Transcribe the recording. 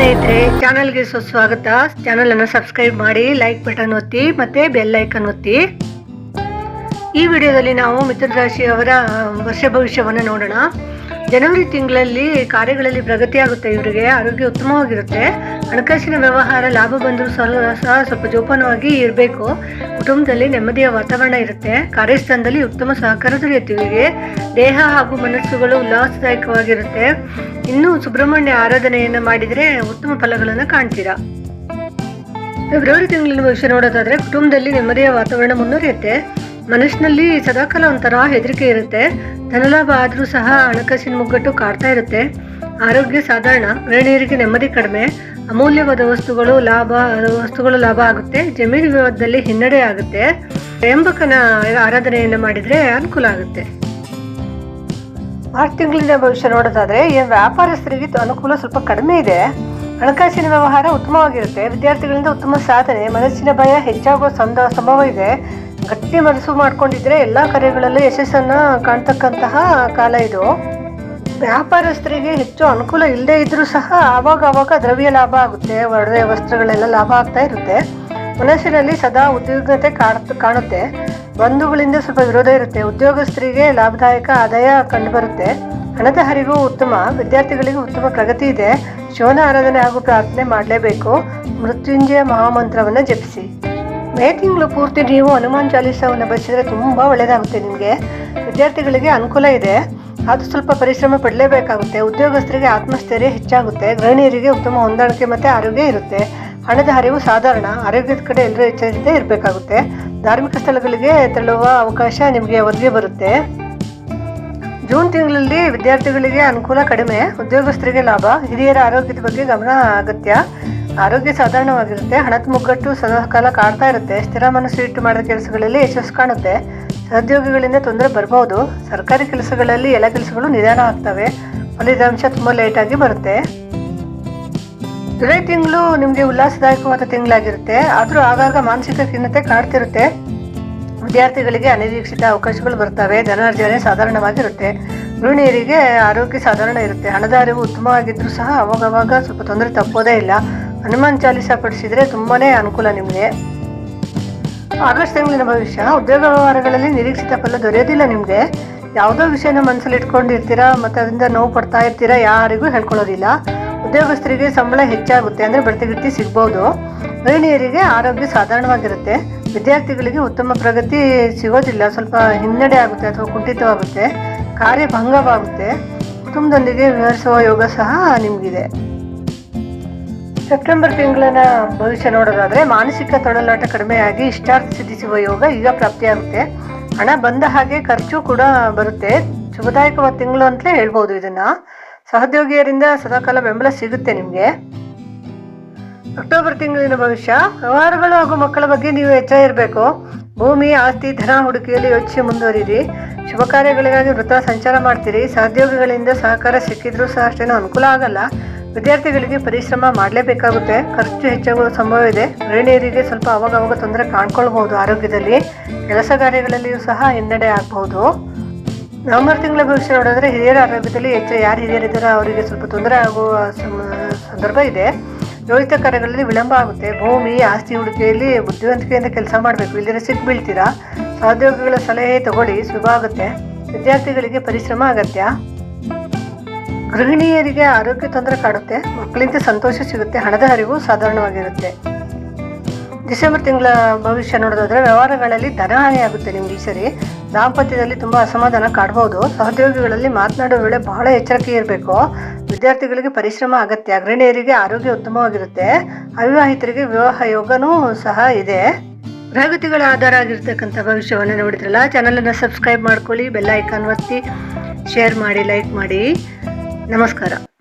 ಸ್ನೇಹಿತರೆ, ಚಾನಲ್ಗೆ ಸುಸ್ವಾಗತ. ಚಾನಲ್ ಅನ್ನು ಸಬ್ಸ್ಕ್ರೈಬ್ ಮಾಡಿ, ಲೈಕ್ ಬಟನ್ ಒತ್ತಿ, ಮತ್ತೆ ಬೆಲ್ ಐಕನ್ ಒತ್ತಿ. ಈ ವಿಡಿಯೋದಲ್ಲಿ ನಾವು ಮಿಥುನ ರಾಶಿಯವರ ವರ್ಷ ಭವಿಷ್ಯವನ್ನು ನೋಡೋಣ. ಜನವರಿ ತಿಂಗಳಲ್ಲಿ ಕಾರ್ಯಗಳಲ್ಲಿ ಪ್ರಗತಿ ಆಗುತ್ತೆ ಇವರಿಗೆ ಆರೋಗ್ಯ ಉತ್ತಮವಾಗಿರುತ್ತೆ. ಹಣಕಾಸಿನ ವ್ಯವಹಾರ ಲಾಭ ಬಂದರೂ ಸಹ ಸಹ ಸ್ವಲ್ಪ ಜೋಪಾನವಾಗಿ ಇರಬೇಕು. ಕುಟುಂಬದಲ್ಲಿ ನೆಮ್ಮದಿಯ ವಾತಾವರಣ ಇರುತ್ತೆ. ಕಾರ್ಯಸ್ಥಾನದಲ್ಲಿ ಉತ್ತಮ ಸಹಕಾರ ದೊರೆಯುತ್ತೆ. ಇವರಿಗೆ ದೇಹ ಹಾಗೂ ಮನಸ್ಸುಗಳು ಉಲ್ಲಾಸದಾಯಕವಾಗಿರುತ್ತೆ. ಇನ್ನೂ ಸುಬ್ರಹ್ಮಣ್ಯ ಆರಾಧನೆಯನ್ನು ಮಾಡಿದರೆ ಉತ್ತಮ ಫಲಗಳನ್ನು ಕಾಣ್ತೀರಾ? ಫೆಬ್ರವರಿ ತಿಂಗಳಿನ ಭವಿಷ್ಯ ನೋಡೋದಾದರೆ ಕುಟುಂಬದಲ್ಲಿ ನೆಮ್ಮದಿಯ ವಾತಾವರಣ ಮುನ್ನಡೆಯುತ್ತೆ. ಮನಸ್ಸಿನಲ್ಲಿ ಸದಾಕಾಲ ಒಂಥರ ಹೆದರಿಕೆ ಇರುತ್ತೆ. ಧನಲಾಭ ಆದರೂ ಸಹ ಹಣಕಾಸಿನ ಮುಗ್ಗಟ್ಟು ಕಾಡ್ತಾ ಇರುತ್ತೆ. ಆರೋಗ್ಯ ಸಾಧಾರಣ ಗೃಹಿಣಿಯರಿಗೆ ನೆಮ್ಮದಿ ಕಡಿಮೆ. ಅಮೂಲ್ಯವಾದ ವಸ್ತುಗಳು ಲಾಭ ವಸ್ತುಗಳು ಲಾಭ ಆಗುತ್ತೆ. ಜಮೀನು ವಿವಾದದಲ್ಲಿ ಹಿನ್ನಡೆ ಆಗುತ್ತೆ. ತ್ರ್ಯಂಬಕನ ಆರಾಧನೆಯನ್ನು ಮಾಡಿದರೆ ಅನುಕೂಲ ಆಗುತ್ತೆ. ಆರು ತಿಂಗಳಿಂದ ಭವಿಷ್ಯ ನೋಡೋದಾದ್ರೆ, ಈ ವ್ಯಾಪಾರಸ್ಥರಿಗೆ ಅನುಕೂಲ ಸ್ವಲ್ಪ ಕಡಿಮೆ ಇದೆ. ಹಣಕಾಸಿನ ವ್ಯವಹಾರ ಉತ್ತಮವಾಗಿರುತ್ತೆ. ವಿದ್ಯಾರ್ಥಿಗಳಿಂದ ಉತ್ತಮ ಸಾಧನೆ, ಮನಸ್ಸಿನ ಭಯ ಹೆಚ್ಚಾಗುವ ಸಂದ, ಸಂಭವ ಇದೆ. ಗಟ್ಟಿ ಮನಸ್ಸು ಮಾಡ್ಕೊಂಡಿದ್ರೆ ಎಲ್ಲಾ ಕಾರ್ಯಗಳಲ್ಲೂ ಯಶಸ್ಸನ್ನ ಕಾಣ್ತಕ್ಕಂತಹ ಕಾಲ ಇದು. ವ್ಯಾಪಾರಸ್ಥರಿಗೆ ಹೆಚ್ಚು ಅನುಕೂಲ ಇಲ್ಲದೆ ಇದ್ರೂ ಸಹ ಆವಾಗ ಆವಾಗ ದ್ರವ್ಯ ಲಾಭ ಆಗುತ್ತೆ, ಒಡವೆ ವಸ್ತ್ರಗಳೆಲ್ಲ ಲಾಭ ಆಗ್ತಾ ಇರುತ್ತೆ. ಮನಸ್ಸಿನಲ್ಲಿ ಸದಾ ಉದ್ಯೋಗತೆ ಕಾಣುತ್ತೆ ಬಂಧುಗಳಿಂದ ಸ್ವಲ್ಪ ವಿರೋಧ ಇರುತ್ತೆ. ಉದ್ಯೋಗಸ್ಥರಿಗೆ ಲಾಭದಾಯಕ ಆದಾಯ ಕಂಡುಬರುತ್ತೆ. ಹಣದ ಹರಿವು ಉತ್ತಮ, ವಿದ್ಯಾರ್ಥಿಗಳಿಗೆ ಉತ್ತಮ ಪ್ರಗತಿ ಇದೆ. ಶಿವನ ಆರಾಧನೆ ಹಾಗೂ ಪ್ರಾರ್ಥನೆ ಮಾಡಲೇಬೇಕು. ಮೃತ್ಯುಂಜಯ ಮಹಾಮಂತ್ರವನ್ನು ಜಪಿಸಿ. ಮೇ ತಿಂಗಳು ಪೂರ್ತಿ ನೀವು ಹನುಮಾನ್ ಚಾಲೀಸವನ್ನು ಬರೆಸಿದ್ರೆ ತುಂಬ ಒಳ್ಳೆಯದಾಗುತ್ತೆ ನಿಮಗೆ. ವಿದ್ಯಾರ್ಥಿಗಳಿಗೆ ಅನುಕೂಲ ಇದೆ. ಅದು ಸ್ವಲ್ಪ ಪರಿಶ್ರಮ ಪಡಲೇಬೇಕಾಗುತ್ತೆ. ಉದ್ಯೋಗಸ್ಥರಿಗೆ ಆತ್ಮಸ್ಥೈರ್ಯ ಹೆಚ್ಚಾಗುತ್ತೆ. ಗೃಹಿಣಿಯರಿಗೆ ಉತ್ತಮ ಹೊಂದಾಣಿಕೆ ಮತ್ತು ಆರೋಗ್ಯ ಇರುತ್ತೆ. ಹಣದ ಹರಿವು ಸಾಧಾರಣ. ಆರೋಗ್ಯದ ಕಡೆ ಎಲ್ಲರೂ ಎಚ್ಚರಿಕೆ ಇರಬೇಕಾಗುತ್ತೆ. ಧಾರ್ಮಿಕ ಸ್ಥಳಗಳಿಗೆ ತೆರಳುವ ಅವಕಾಶ ನಿಮಗೆ ಒದಗಿ ಬರುತ್ತೆ. ಜೂನ್ ತಿಂಗಳಲ್ಲಿ ವಿದ್ಯಾರ್ಥಿಗಳಿಗೆ ಅನುಕೂಲ ಕಡಿಮೆ. ಉದ್ಯೋಗಸ್ಥರಿಗೆ ಲಾಭ. ಹಿರಿಯರ ಆರೋಗ್ಯದ ಬಗ್ಗೆ ಗಮನ ಅಗತ್ಯ. ಆರೋಗ್ಯ ಸಾಧಾರಣವಾಗಿರುತ್ತೆ, ಹಣದ ಮುಗ್ಗಟ್ಟು ಸದಾಕಾಲ ಕಾಡ್ತಾ ಇರುತ್ತೆ, ಸ್ಥಿರ ಮನಸ್ಸು ಇಟ್ಟು ಮಾಡಿದ ಕೆಲಸಗಳಲ್ಲಿ ಯಶಸ್ಸು ಕಾಣುತ್ತೆ. ಸಹೋದ್ಯೋಗಿಗಳಿಂದ ತೊಂದರೆ ಬರ್ಬೋದು, ಸರ್ಕಾರಿ ಕೆಲಸಗಳಲ್ಲಿ ಎಲ್ಲ ಕೆಲಸಗಳು ನಿಧಾನ ಆಗ್ತವೆ. ಫಲಿತಾಂಶ ತುಂಬ ಲೇಟಾಗಿ ಬರುತ್ತೆ. ಜುಲೈ ತಿಂಗಳು ನಿಮಗೆ ಉಲ್ಲಾಸದಾಯಕವಾದ ತಿಂಗಳಾಗಿರುತ್ತೆ, ಆದರೂ ಆಗಾಗ ಮಾನಸಿಕ ಖಿನ್ನತೆ ಕಾಡ್ತಿರುತ್ತೆ ವಿದ್ಯಾರ್ಥಿಗಳಿಗೆ ಅನಿರೀಕ್ಷಿತ ಅವಕಾಶಗಳು ಬರ್ತವೆ, ಧನಾರ್ಜನೆ ಸಾಧಾರಣವಾಗಿರುತ್ತೆ. ಗೃಹಿಣಿಯರಿಗೆ ಆರೋಗ್ಯ ಸಾಧಾರಣ ಇರುತ್ತೆ, ಹಣದ ಅರಿವು ಉತ್ತಮವಾಗಿದ್ದರೂ ಸಹ ಅವಾಗವಾಗ ಸ್ವಲ್ಪ ತೊಂದರೆ ತಪ್ಪೋದೇ ಇಲ್ಲ. ಹನುಮಾನ್ ಚಾಲೀಸ ಪಡಿಸಿದ್ರೆ ತುಂಬಾನೇ ಅನುಕೂಲ ನಿಮಗೆ. ಆಗಸ್ಟ್ ತಿಂಗಳಿನ ಭವಿಷ್ಯ, ಉದ್ಯೋಗ ವ್ಯವಹಾರಗಳಲ್ಲಿ ನಿರೀಕ್ಷಿತ ಫಲ ದೊರೆಯೋದಿಲ್ಲ ನಿಮಗೆ. ಯಾವುದೋ ವಿಷಯನ ಮನಸ್ಸಲ್ಲಿ ಇಟ್ಕೊಂಡಿರ್ತೀರಾ, ಮತ್ತು ಅದರಿಂದ ನೋವು ಪಡ್ತಾ ಇರ್ತೀರಾ ಯಾರಿಗೂ ಹೇಳ್ಕೊಳ್ಳೋದಿಲ್ಲ. ಉದ್ಯೋಗಸ್ಥರಿಗೆ ಸಂಬಳ ಹೆಚ್ಚಾಗುತ್ತೆ ಅಂದರೆ ಬಡ್ತಿ ಗಿಡ್ತಿ ಸಿಗ್ಬೋದು. ಮಹಿಳೆಯರಿಗೆ ಆರೋಗ್ಯ ಸಾಧಾರಣವಾಗಿರುತ್ತೆ. ವಿದ್ಯಾರ್ಥಿಗಳಿಗೆ ಉತ್ತಮ ಪ್ರಗತಿ ಸಿಗೋದಿಲ್ಲ, ಸ್ವಲ್ಪ ಹಿನ್ನಡೆ ಆಗುತ್ತೆ ಅಥವಾ ಕುಂಠಿತವಾಗುತ್ತೆ. ಕಾರ್ಯ ಭಂಗವಾಗುತ್ತೆ ಕುಟುಂಬದೊಂದಿಗೆ ವಿವರಿಸುವ ಯೋಗ ಸಹ ನಿಮಗಿದೆ. ಸೆಪ್ಟೆಂಬರ್ ತಿಂಗಳಿನ ಭವಿಷ್ಯ ನೋಡೋದಾದ್ರೆ ಮಾನಸಿಕ ತೊಡಲಾಟ ಕಡಿಮೆಯಾಗಿ ಇಷ್ಟಾರ್ಥ ಸಿದ್ಧಿಸುವ ಯೋಗ ಈಗ ಪ್ರಾಪ್ತಿಯಾಗುತ್ತೆ ಹಣ ಬಂದ ಹಾಗೆ ಖರ್ಚು ಕೂಡ ಬರುತ್ತೆ. ಶುಭದಾಯಕವಾದ ತಿಂಗಳು ಅಂತಲೇ ಹೇಳ್ಬೋದು ಇದನ್ನ. ಸಹೋದ್ಯೋಗಿಯರಿಂದ ಸದಾಕಾಲ ಬೆಂಬಲ ಸಿಗುತ್ತೆ ನಿಮಗೆ. ಅಕ್ಟೋಬರ್ ತಿಂಗಳಿನ ಭವಿಷ್ಯ, ವ್ಯವಹಾರಗಳು ಹಾಗೂ ಮಕ್ಕಳ ಬಗ್ಗೆ ನೀವು ಎಚ್ಚರ ಇರಬೇಕು. ಭೂಮಿ, ಆಸ್ತಿ, ಧನ ಹುಡುಕಿಯಲ್ಲಿ ಯೋಚಿಸಿ ಮುಂದುವರಿರಿ. ಶುಭ ಕಾರ್ಯಗಳಿಗಾಗಿ ವೃತ್ತ ಸಂಚಾರ ಮಾಡ್ತೀರಿ. ಸಹೋದ್ಯೋಗಿಗಳಿಂದ ಸಹಕಾರ ಸಿಕ್ಕಿದ್ರೂ ಸಹ ಅಷ್ಟೇನೂ ಅನುಕೂಲ ಆಗಲ್ಲ. ವಿದ್ಯಾರ್ಥಿಗಳಿಗೆ ಪರಿಶ್ರಮ ಮಾಡಲೇಬೇಕಾಗುತ್ತೆ. ಖರ್ಚು ಹೆಚ್ಚಾಗುವ ಸಂಭವ ಇದೆ. ಗೃಹಿಣಿಯರಿಗೆ ಸ್ವಲ್ಪ ಅವಾಗ ಅವಾಗ ತೊಂದರೆ ಕಾಣ್ಕೊಳ್ಬಹುದು ಆರೋಗ್ಯದಲ್ಲಿ. ಕೆಲಸ ಕಾರ್ಯಗಳಲ್ಲಿಯೂ ಸಹ ಹಿನ್ನಡೆ ಆಗಬಹುದು. ನವೆಂಬರ್ ತಿಂಗಳ ಭವಿಷ್ಯ ನೋಡಿದ್ರೆ ಹಿರಿಯರ ಆರೋಗ್ಯದಲ್ಲಿ ಹೆಚ್ಚು ಯಾರು ಹಿರಿಯರಿದ್ದಾರೋ ಅವರಿಗೆ ಸ್ವಲ್ಪ ತೊಂದರೆ ಆಗುವ ಸಂದರ್ಭ ಇದೆ. ಯೋಜಿತ ಕಾರ್ಯಗಳಲ್ಲಿ ವಿಳಂಬ ಆಗುತ್ತೆ. ಭೂಮಿ, ಆಸ್ತಿ ಹೂಡಿಕೆಯಲ್ಲಿ ಬುದ್ಧಿವಂತಿಕೆಯಿಂದ ಕೆಲಸ ಮಾಡಬೇಕು. ಇಲ್ಲದ್ರೆ ಸಿಕ್ ಬೀಳ್ತೀರಾ? ಸಹೋದ್ಯೋಗಿಗಳ ಸಲಹೆ ತಗೊಳ್ಳಿ. ಶುಭ ಆಗುತ್ತೆ. ವಿದ್ಯಾರ್ಥಿಗಳಿಗೆ ಪರಿಶ್ರಮ ಅಗತ್ಯ. ಗೃಹಿಣಿಯರಿಗೆ ಆರೋಗ್ಯ ತೊಂದರೆ ಕಾಡುತ್ತೆ ಮಕ್ಕಳಿಂದ ಸಂತೋಷ ಸಿಗುತ್ತೆ, ಹಣದ ಹರಿವು ಸಾಧಾರಣವಾಗಿರುತ್ತೆ. ಡಿಸೆಂಬರ್ ತಿಂಗಳ ಭವಿಷ್ಯ ನೋಡೋದಾದ್ರೆ ವ್ಯವಹಾರಗಳಲ್ಲಿ ಧನಹಾನಿ ಆಗುತ್ತೆ ನಿಮ್ಗೆ ಈ ಸರಿ. ದಾಂಪತ್ಯದಲ್ಲಿ ತುಂಬ ಅಸಮಾಧಾನ ಕಾಡ್ಬೋದು. ಸಹೋದ್ಯೋಗಿಗಳಲ್ಲಿ ಮಾತನಾಡುವ ವೇಳೆ ಬಹಳ ಎಚ್ಚರಿಕೆ ಇರಬೇಕು. ವಿದ್ಯಾರ್ಥಿಗಳಿಗೆ ಪರಿಶ್ರಮ ಅಗತ್ಯ. ಗೃಹಿಣಿಯರಿಗೆ ಆರೋಗ್ಯ ಉತ್ತಮವಾಗಿರುತ್ತೆ. ಅವಿವಾಹಿತರಿಗೆ ವಿವಾಹ ಯೋಗನೂ ಸಹ ಇದೆ. ಗ್ರಹಗತಿಗಳ ಆಧಾರ ಆಗಿರ್ತಕ್ಕಂಥ ಭವಿಷ್ಯವನ್ನು ನೋಡಿದ್ರಲ್ಲ ಚಾನಲನ್ನು ಸಬ್ಸ್ಕ್ರೈಬ್ ಮಾಡ್ಕೊಳ್ಳಿ ಬೆಲ್ ಐಕಾನ್ ಒತ್ತಿ ಶೇರ್ ಮಾಡಿ ಲೈಕ್ ಮಾಡಿ. ನಮಸ್ಕಾರ